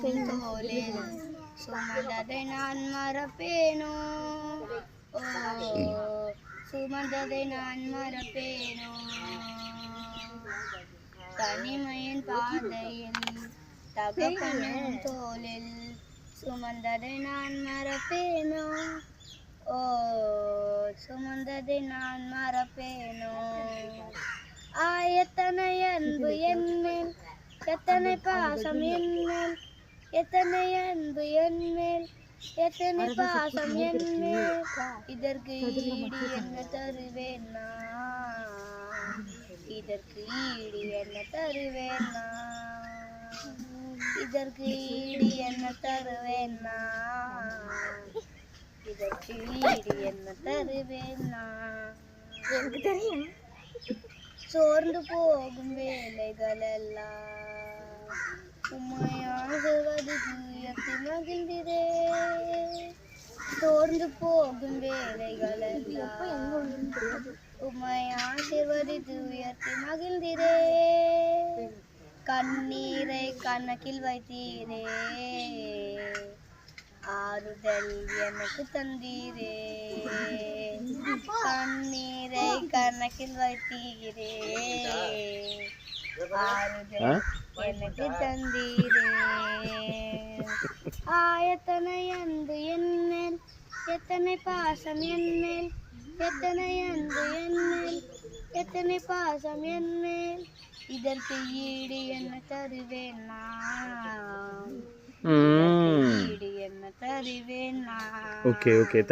உன் தோளில் சுமந்ததை நான் மறப்பேனோ ஓ சுமந்ததை நான் மறப்பேனோ தனிமையின் பாதையில் தகப்பனின் தோளில் சுமந்ததை நான் மறப்பேனோ ஓ சுமந்ததை நான் மறப்பேனோ ஆ எத்தனை அன்பு என்மேல் எத்தனை பாசம் என்மேல் எத்தனை அன்பு என்மேல் எத்தனை பாசம் என்மேல் இதற்கு ஈடு என்ன தருவேன் நான்? இதற்கு ஈடு என்ன தருவேன் நான்? இதற்கு ஈடு என்ன தருவேன் நான்? இதற்கு ஈடு என்ன தருவேன் நான்? எனக்கு தெரியும். சோர்ந்து போகும் வேலைகள் எல்லாம் உண்மையாகுவது தூயத்தில் மகிழ்ந்திரே. சோர்ந்து போகும் வேலைகள் எல்லாம் உண்மையாசிர்வதி தூயத்தில் மகிழ்ந்திரே. கண்ணீரை கணக்கில் வைத்தீரே. ஆறுதல் எனக்கு தந்தீரே. கண்ணீரை கணக்கில் வைத்தீரே ஆறுதல் எனக்கு தந்தீரே ஆயத்தனை அன்பு என்மேல் எத்தனை பாசம் என்மேல் எத்தனை அன்பு என்மேல் எத்தனை பாசம் என்மேல் இதற்கு ஈடு என்ன தருவேன் நான் ம் ஈடு என்ன தருவேன் நான் ஓகே ஓகே